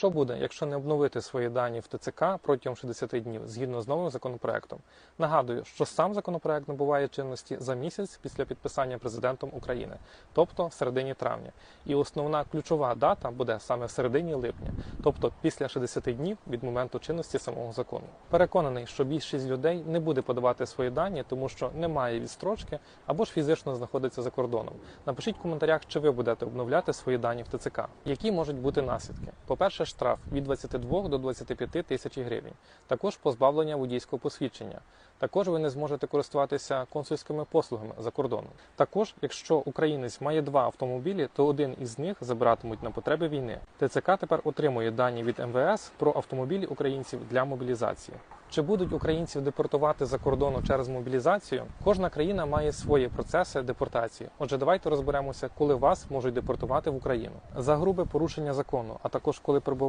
Що буде, якщо не обновити свої дані в ТЦК протягом 60 днів згідно з новим законопроектом? Нагадую, що сам законопроект набуває чинності за місяць після підписання президентом України, тобто в середині травня. І основна ключова дата буде саме в середині липня, тобто після 60 днів від моменту чинності самого закону. Переконаний, що більшість людей не буде подавати свої дані, тому що немає відстрочки або ж фізично знаходиться за кордоном. Напишіть в коментарях, чи ви будете обновляти свої дані в ТЦК. Які можуть бути наслідки? По-перше, штраф від 22 до 25 тисяч гривень, також позбавлення водійського посвідчення. Також ви не зможете користуватися консульськими послугами за кордоном. Також, якщо українець має два автомобілі, то один із них забиратимуть на потреби війни. ТЦК тепер отримує дані від МВС про автомобілі українців для мобілізації. Чи будуть українців депортувати за кордону через мобілізацію? Кожна країна має свої процеси депортації. Отже, давайте розберемося, коли вас можуть депортувати в Україну за грубе порушення закону, а також коли перебуваєте